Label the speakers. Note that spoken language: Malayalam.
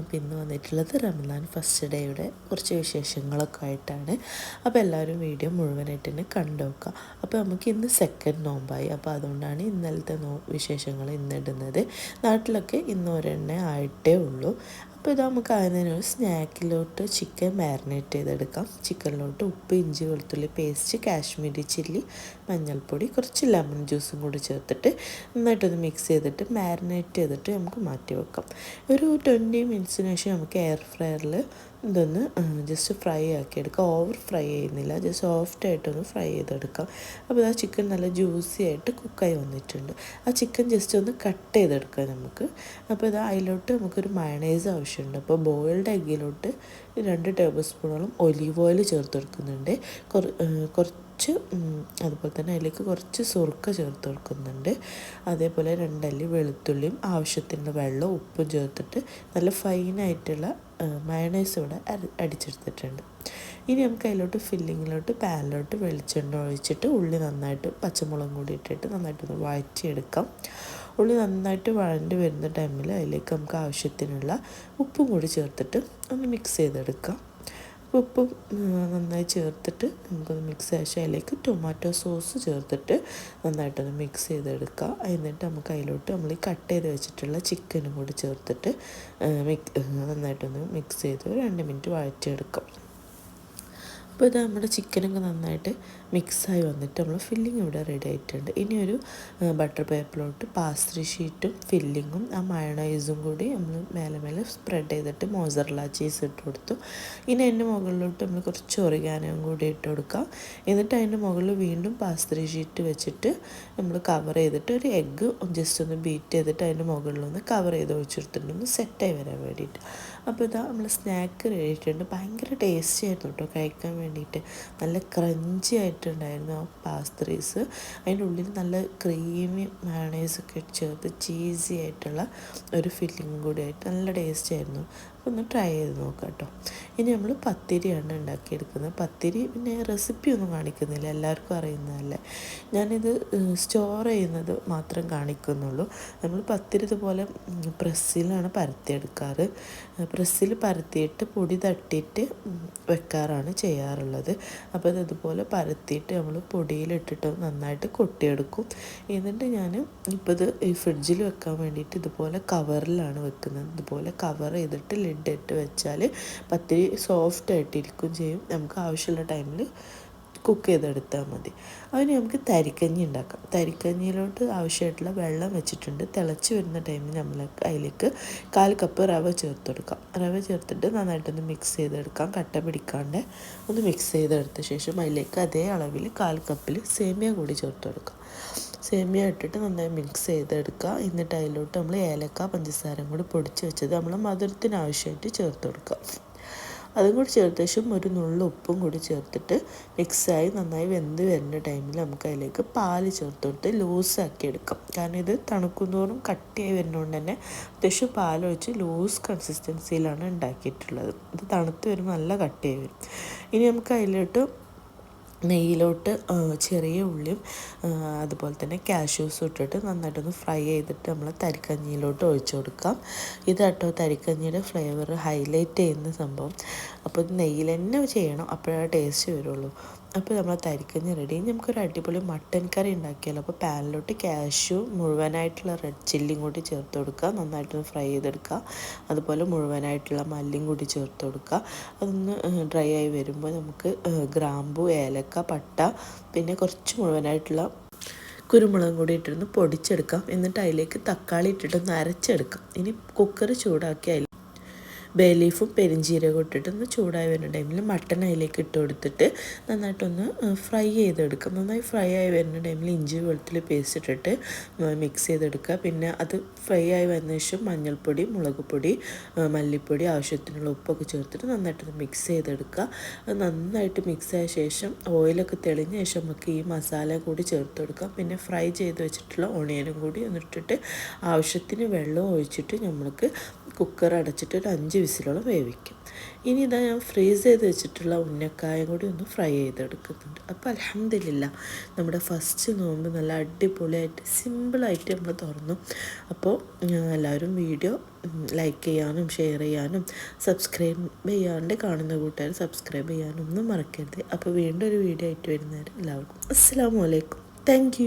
Speaker 1: അപ്പോൾ ഇന്ന് വന്നിട്ടുള്ളത് റമദാൻ ഫസ്റ്റ് ഡേയുടെ കുറച്ച് വിശേഷങ്ങളൊക്കെ ആയിട്ടാണ്. അപ്പോൾ എല്ലാവരും വീഡിയോ മുഴുവനായിട്ട് തന്നെ കണ്ടു നോക്കുക. അപ്പോൾ നമുക്ക് ഇന്ന് സെക്കൻഡ് നോമ്പായി. അപ്പോൾ അതുകൊണ്ടാണ് ഇന്നലത്തെ നോ വിശേഷങ്ങൾ ഇന്നിടുന്നത് നാട്ടിലൊക്കെ ഇന്ന് ഒരെണ്ണ ആയിട്ടേ ഉള്ളൂ. അപ്പോൾ ഇത് നമുക്ക് അതിനൊരു സ്നാക്കിലോട്ട് ചിക്കൻ മാരിനേറ്റ് ചെയ്തെടുക്കാം. ചിക്കനിലോട്ട് ഉപ്പ് ഇഞ്ചി വെളുത്തുള്ളി പേസ്റ്റ് കാശ്മീരി ചില്ലി മഞ്ഞൾപ്പൊടി കുറച്ച് ലെമൺ ജ്യൂസും കൂടി ചേർത്തിട്ട് നന്നായിട്ടൊന്ന് മിക്സ് ചെയ്തിട്ട് മാരിനേറ്റ് ചെയ്തിട്ട് നമുക്ക് മാറ്റി വെക്കാം. ഒരു ട്വന്റി മിനിറ്റ്സിന് ശേഷം നമുക്ക് എയർ ഫ്രയറിൽ ഇതൊന്ന് ജസ്റ്റ് ഫ്രൈ ആക്കി എടുക്കാം ഓവർ ഫ്രൈ ചെയ്യുന്നില്ല ജസ്റ്റ് സോഫ്റ്റ് ആയിട്ടൊന്ന് ഫ്രൈ ചെയ്തെടുക്കാം. അപ്പോൾ ആ ചിക്കൻ നല്ല ജ്യൂസി ആയിട്ട് കുക്കായി വന്നിട്ടുണ്ട്. ആ ചിക്കൻ ജസ്റ്റ് ഒന്ന് കട്ട് ചെയ്തെടുക്കാം നമുക്ക്. അപ്പോൾ ഇത് അതിലോട്ട് നമുക്കൊരു മയണൈസ് ആവശ്യമുണ്ട്. അപ്പോൾ ബോയിൽഡ് എഗ്ഗിലോട്ട് രണ്ട് ടേബിൾ സ്പൂണോളം ഒലീവ് ഓയിൽ ചേർത്ത് കൊടുക്കുന്നുണ്ട് കുറച്ച് അതുപോലെ തന്നെ അതിലേക്ക് കുറച്ച് സുറുക്ക ചേർത്ത് കൊടുക്കുന്നുണ്ട് അതേപോലെ രണ്ടല്ലി വെളുത്തുള്ളിയും ആവശ്യത്തിനുള്ള വെള്ളവും ഉപ്പും ചേർത്തിട്ട് നല്ല ഫൈനായിട്ടുള്ള മയണൈസ് ഇവിടെ അടിച്ചെടുത്തിട്ടുണ്ട്. ഇനി നമുക്ക് അതിലോട്ട് ഫില്ലിങ്ങിലോട്ട് പാനിലോട്ട് വെളിച്ചെണ്ണ ഒഴിച്ചിട്ട് ഉള്ളി നന്നായിട്ട് പച്ചമുളകും കൂടി ഇട്ടിട്ട് നന്നായിട്ടൊന്ന് വഴറ്റിയെടുക്കാം. ഉള്ളി നന്നായിട്ട് വഴണ്ട് വരുന്ന ടൈമിൽ അതിലേക്ക് നമുക്ക് ആവശ്യത്തിനുള്ള ഉപ്പും കൂടി ചേർത്തിട്ട് ഒന്ന് മിക്സ് ചെയ്തെടുക്കാം. ഉപ്പും നന്നായി ചേർത്തിട്ട് നമുക്കൊന്ന് മിക്സ് ശേഷം അതിലേക്ക് ടൊമാറ്റോ സോസ് ചേർത്തിട്ട് നന്നായിട്ടൊന്ന് മിക്സ് ചെയ്തെടുക്കുക. എന്നിട്ട് നമുക്ക് അതിലോട്ട് നമ്മൾ കട്ട് ചെയ്ത് വെച്ചിട്ടുള്ള ചിക്കനും കൂടി ചേർത്തിട്ട് നന്നായിട്ടൊന്ന് മിക്സ് ചെയ്ത് രണ്ട് മിനിറ്റ് വഴറ്റിയെടുക്കാം. അപ്പോൾ ഇത് നമ്മുടെ ചിക്കനൊക്കെ നന്നായിട്ട് മിക്സായി വന്നിട്ട് നമ്മൾ ഫില്ലിംഗ് ഇവിടെ റെഡി ആയിട്ടുണ്ട്. ഇനി ഒരു ബട്ടർ പേപ്പറിലോട്ട് പാസ്ത്രി ഷീറ്റും ഫില്ലിങ്ങും ആ മയണൈസും കൂടി നമ്മൾ മേലെ മേലെ സ്പ്രെഡ് ചെയ്തിട്ട് മോസറല ചീസ് ഇട്ട് കൊടുത്തു. ഇനി അതിന്റെ മുകളിലോട്ട് നമ്മൾ കുറച്ച് ഒറിഗാനവും കൂടി ഇട്ട് കൊടുക്കാം. എന്നിട്ട് അതിന്റെ മുകളിൽ വീണ്ടും പാസ്ത്രി ഷീറ്റ് വെച്ചിട്ട് നമ്മൾ കവർ ചെയ്തിട്ട് ഒരു എഗ്ഗ് ജസ്റ്റ് ഒന്ന് ബീറ്റ് ചെയ്തിട്ട് അതിന്റെ മുകളിലൊന്ന് കവർ ചെയ്ത് ഒഴിച്ചെടുത്തിട്ടുണ്ട് ഒന്ന് സെറ്റായി വരാൻ വേണ്ടിയിട്ട്. അപ്പോൾ ഇതാ നമ്മൾ സ്നാക്ക് കഴിച്ചിട്ടുണ്ട് ഭയങ്കര ടേസ്റ്റി ആയിരുന്നു കേട്ടോ കഴിക്കാൻ വേണ്ടിയിട്ട്. നല്ല ക്രഞ്ചി ആയിട്ടുണ്ടായിരുന്നു ആ പാസ്ത്രീസ് അതിന്റെ ഉള്ളിൽ നല്ല ക്രീമി മയണൈസൊക്കെ ചേർത്ത് ചീസി ആയിട്ടുള്ള ഒരു ഫില്ലിംഗ് കൂടി ആയിട്ട് നല്ല ടേസ്റ്റ് ആയിരുന്നു. ഒന്ന് ട്രൈ ചെയ്ത് നോക്കാം കേട്ടോ. ഇനി നമ്മൾ പത്തിരിയാണ് ഉണ്ടാക്കിയെടുക്കുന്നത്. പത്തിരി പിന്നെ റെസിപ്പി ഒന്നും കാണിക്കുന്നില്ല. എല്ലാവർക്കും അറിയുന്നതല്ലേ. ഞാനിത് സ്റ്റോർ ചെയ്യുന്നത് മാത്രം കാണിക്കുന്നുള്ളൂ. നമ്മൾ പത്തിരി ഇതുപോലെ പ്രസ്സിലാണ് പരത്തിയെടുക്കാറ്. പ്രസ്സിൽ പരത്തിയിട്ട് പൊടി തട്ടിയിട്ട് വെക്കാറാണ് ചെയ്യാറുള്ളത്. അപ്പോൾ ഇത് ഇതുപോലെ പരത്തിയിട്ട് നമ്മൾ പൊടിയിലിട്ടിട്ട് നന്നായിട്ട് കൊട്ടിയെടുക്കും. എന്നിട്ട് ഞാൻ ഇപ്പോൾ ഇത് ഈ ഫ്രിഡ്ജിൽ വെക്കാൻ വേണ്ടിയിട്ട് ഇതുപോലെ കവറിലാണ് വെക്കുന്നത്. ഇതുപോലെ കവർ ചെയ്തിട്ട് ലിഡ് ഇട്ട് വെച്ചാൽ പത്തിരി സോഫ്റ്റ് ആയിട്ടിരിക്കും ചെയ്യും. നമുക്ക് ആവശ്യമുള്ള ടൈമിൽ കുക്ക് ചെയ്തെടുത്താൽ മതി. അതിന് നമുക്ക് തരിക്കഞ്ഞി ഉണ്ടാക്കാം. തരിക്കഞ്ഞിയിലോട്ട് ആവശ്യമായിട്ടുള്ള വെള്ളം വെച്ചിട്ടുണ്ട്. തിളച്ച് വരുന്ന ടൈമിൽ നമ്മൾ അതിലേക്ക് കാൽ കപ്പ് റവ ചേർത്ത് കൊടുക്കാം. റവ ചേർത്തിട്ട് നന്നായിട്ടൊന്ന് മിക്സ് ചെയ്തെടുക്കാം. കട്ട പിടിക്കാണ്ട് ഒന്ന് മിക്സ് ചെയ്തെടുത്ത ശേഷം അതിലേക്ക് അതേ അളവിൽ കാൽ കപ്പിൽ സേമിയ കൂടി ചേർത്ത് കൊടുക്കാം. സേമിയ ഇട്ടിട്ട് നന്നായി മിക്സ് ചെയ്തെടുക്കുക എന്നിട്ട് അതിലോട്ട് നമ്മൾ ഏലക്ക പഞ്ചസാരയും കൂടി പൊടിച്ച് വെച്ചത് നമ്മൾ മധുരത്തിന് ആവശ്യമായിട്ട് ചേർത്ത് കൊടുക്കുക അതും കൂടി ചേർത്ത ശേഷം ഒരു നുള്ളു ഉപ്പും കൂടി ചേർത്തിട്ട് മിക്സായി നന്നായി വെന്ത് വരുന്ന ടൈമിൽ നമുക്ക് അതിലേക്ക് പാൽ ചേർത്ത് കൊടുത്ത് ലൂസാക്കി എടുക്കാം. കാരണം ഇത് തണുക്കുന്നതോറും കട്ടിയായി വരുന്നതുകൊണ്ട് തന്നെ അത്യാവശ്യം പാലൊഴിച്ച് ലൂസ് കൺസിസ്റ്റൻസിയിലാണ് ഉണ്ടാക്കിയിട്ടുള്ളത്. ഇത് തണുത്ത് വരുമ്പോൾ നല്ല കട്ടിയായി വരും. ഇനി നമുക്ക് അതിലോട്ട് നെയ്യിലോട്ട് ചെറിയ ഉള്ളിയും അതുപോലെ തന്നെ കാഷ്യൂസും ഇട്ടിട്ട് നന്നായിട്ടൊന്ന് ഫ്രൈ ചെയ്തിട്ട് നമ്മൾ തരിക്കഞ്ഞിയിലോട്ട് ഒഴിച്ചു കൊടുക്കാം. ഇതാട്ടോ തരിക്കഞ്ഞിയുടെ ഫ്ലേവർ ഹൈലൈറ്റ് ചെയ്യുന്ന സംഭവം. അപ്പോൾ നെയ്യിൽ തന്നെ ചെയ്യണം അപ്പോഴാണ് ടേസ്റ്റ് വരുള്ളൂ. അപ്പോൾ നമ്മൾ തരിക്കുന്ന റെഡി നമുക്കൊരു അടിപൊളി മട്ടൻ കറി ഉണ്ടാക്കിയാലോ? അപ്പോൾ പാനിലോട്ട് ക്യാഷ്യൂ മുഴുവനായിട്ടുള്ള റെഡ് ചില്ലിയും കൂടി ചേർത്ത് കൊടുക്കുക. നന്നായിട്ടൊന്ന് ഫ്രൈ ചെയ്തെടുക്കുക. അതുപോലെ മുഴുവനായിട്ടുള്ള മല്ലിയും കൂടി ചേർത്ത് കൊടുക്കുക. അതൊന്ന് ഡ്രൈ ആയി വരുമ്പോൾ നമുക്ക് ഗ്രാമ്പു ഏലക്ക പട്ട പിന്നെ കുറച്ച് മുഴുവനായിട്ടുള്ള കുരുമുളകും കൂടി ഇട്ടിരുന്ന് പൊടിച്ചെടുക്കാം. എന്നിട്ട് അതിലേക്ക് തക്കാളി ഇട്ടിട്ടൊന്ന് അരച്ചെടുക്കാം. ഇനി കുക്കർ ചൂടാക്കി അതിൽ ബേ ലീഫും പെരിഞ്ചീരകം ഇട്ടിട്ട് ഒന്ന് ചൂടായി വരുന്ന ടൈമിൽ മട്ടൺ അതിലേക്ക് ഇട്ട് കൊടുത്തിട്ട് നന്നായിട്ടൊന്ന് ഫ്രൈ ചെയ്തെടുക്കുക. നന്നായി ഫ്രൈ ആയി വരുന്ന ടൈമിൽ ഇഞ്ചി വെളുത്തുള്ളി പേസ്റ്റ് ഇട്ടിട്ട് മിക്സ് ചെയ്തെടുക്കുക. പിന്നെ അത് ഫ്രൈ ആയി വന്ന ശേഷം മഞ്ഞൾപ്പൊടി മുളക് പൊടി മല്ലിപ്പൊടി ആവശ്യത്തിനുള്ള ഉപ്പൊക്കെ ചേർത്തിട്ട് നന്നായിട്ടൊന്ന് മിക്സ് ചെയ്തെടുക്കുക. അത് നന്നായിട്ട് മിക്സ് ആയ ശേഷം ഓയിലൊക്കെ തെളിഞ്ഞ ശേഷം നമുക്ക് ഈ മസാല കൂടി ചേർത്ത് കൊടുക്കാം. പിന്നെ ഫ്രൈ ചെയ്ത് വെച്ചിട്ടുള്ള ഓണിയനും കൂടി ഒന്നിട്ടിട്ട് ആവശ്യത്തിന് വെള്ളം ഒഴിച്ചിട്ട് നമ്മൾക്ക് കുക്കർ അടച്ചിട്ട് ഒരു അഞ്ച് വിസിലോളം വേവിക്കും. ഇനി ഇതാ ഞാൻ ഫ്രീസ് ചെയ്ത് വെച്ചിട്ടുള്ള ഉന്നക്കായ കൂടി ഒന്ന് ഫ്രൈ ചെയ്തെടുക്കുന്നുണ്ട്. അപ്പോൾ അലഹമില്ല നമ്മുടെ ഫസ്റ്റ് നോമ്പ് നല്ല അടിപൊളിയായിട്ട് സിമ്പിളായിട്ട് നമ്മൾ തുറന്നു. അപ്പോൾ എല്ലാവരും വീഡിയോ ലൈക്ക് ചെയ്യാനും ഷെയർ ചെയ്യാനും സബ്സ്ക്രൈബ് ചെയ്യാണ്ട് കാണുന്ന കൂട്ടുകാർ സബ്സ്ക്രൈബ് ചെയ്യാനും ഒന്നും മറക്കരുത്. അപ്പോൾ വീണ്ടും ഒരു വീഡിയോ ആയിട്ട് വരുന്നവർ എല്ലാവർക്കും അസ്സാം വലൈക്കും താങ്ക്